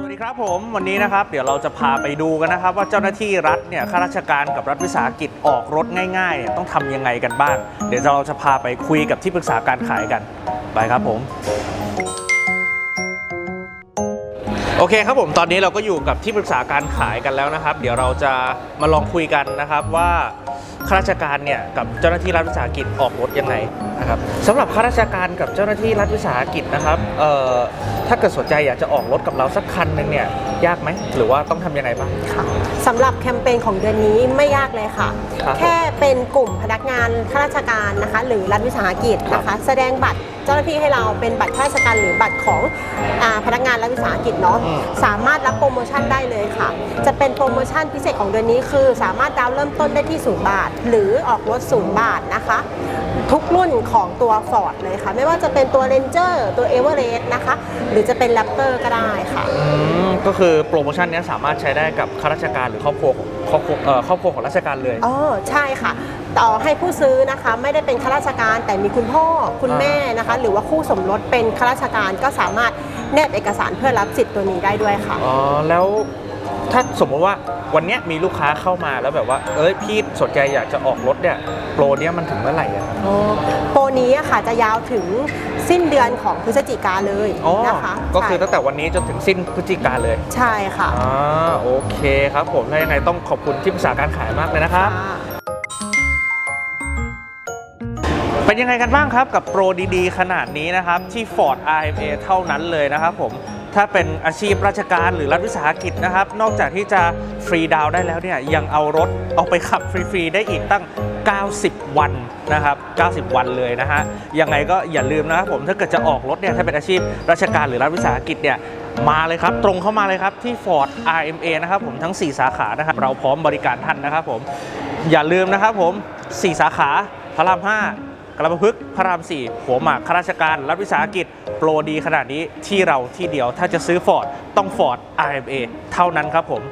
สวัสดีครับผมวันนี้นะครับเดี๋ยวเราจะพาไปดูกันนะครับ ว่าเจ้าหน้าที่รัฐเนี่ยข้าราชการกับรัฐวิสาหกิจออกรถง่ายๆเนี่ยต้องทำยังไงกันบ้าง เดี๋ยวเราจะพาไปคุยกับที่ปรึกษาการขายกันไปครับผม โอเคครับผมตอนนี้เราก็อยู่กับที่ปรึกษาการขายกันแล้วนะครับ เดี๋ยวเราจะมาลองคุยกันนะครับว่าข้าราชการเนี่ยกับเจ้าหน้าที่รัฐวิสาหกิจออกรถยังไงนะครับสำหรับข้าราชการกับเจ้าหน้าที่รัฐวิสาหกิจนะครับเอ่อ ถ้าเกิดสนใจอยากจะออกรถกับเราสักคันหนึ่งเนี่ยยากไหมหรือว่าต้องทำยังไงบ้าง ค่ะสำหรับแคมเปญของเดือนนี้ไม่ยากเลยค่ะ ครับแค่เป็นกลุ่มพนักงานข้าราชการนะคะ หรือรัฐวิสาหกิจนะคะแสดงบัตรเจ้าหน้าที่ให้เราเป็นบัตรข้าราชการหรือบัตรของอาพนักงานรัฐวิสาหกิจเนาะอืม สามารถรับโปรโมชั่นได้เลยค่ะ จะเป็นโปรโมชั่นพิเศษของเดือนนี้คือ สามารถดาวน์เริ่มต้นได้ที่0บาท หรือออกรถ0บาทนะคะ ทุกรุ่นของตัว Ford เลยค่ะ ไม่ว่าจะเป็นตัว Ranger ตัว Everest นะคะ หรือจะเป็น Raptor ก็ได้ค่ะ อืมก็คือโปรโมชั่นเนี้ยสามารถใช้ได้กับข้าราชการหรือครอบครัวของครอบครัวเอ่อครอบครัวของราชการเลย อ๋อใช่ค่ะ ต่อให้ผู้ซื้อนะคะไม่ได้เป็นข้าราชการแต่มีคุณพ่อคุณแม่นะคะ หรือว่าคู่สมรสเป็นข้าราชการก็สามารถแนบเอกสารเพื่อรับสิทธิ์ตัวนี้ได้ด้วยค่ะ อ๋อแล้วถ้าสมมติว่าวันเนี้ยมีลูกค้าเข้ามาแล้วแบบว่า เอ้ยพี่สนใจอยากจะออกรถเนี่ยโปรเนี้ยมันถึงเมื่อไหร่อะครับ โปรนี้อะค่ะจะยาวถึง สิ้นเดือนของพฤศจิกาเลยอ๋อนะคะก็คือใช่ตั้งแต่วันนี้จนถึงสิ้นพฤศจิกาเลย ใช่ค่ะอ่าโอเคครับผมถ้ายังไงต้องขอบคุณที่ปรึกษาการขายมากเลยนะครับค่ะเป็นยังไงกันบ้างครับกับโปรดีๆ ขนาดนี้นะครับที่ Ford RMA เท่านั้นเลยนะครับผม ถ้าเป็นอาชีพราชการหรือรัฐวิสาหกิจนะครับ นอกจากที่จะฟรีดาวได้แล้วเนี่ยยังเอารถเอาไปขับฟรีๆได้อีกตั้ง 90 วันนะครับ 90 วันเลยนะฮะยังไงก็อย่าลืมนะครับผมถ้าเกิดจะออกรถเนี่ยถ้าเป็นอาชีพราชการหรือรัฐวิสาหกิจเนี่ยมาเลยครับ ตรงเข้ามาเลยครับที่ Ford RMA นะครับผมทั้ง 4 สาขานะครับเราพร้อมบริการท่านนะครับผมอย่าลืมนะครับผม 4 สาขาพระราม 5 กระพึกษ์พระราม 4 หัวหมากข้าราชการ รัฐวิสาหกิจ โปรดีขนาดนี้ที่เราที่เดียวถ้าจะซื้อฟอร์ดต้องฟอร์ด RMA เท่านั้นครับผม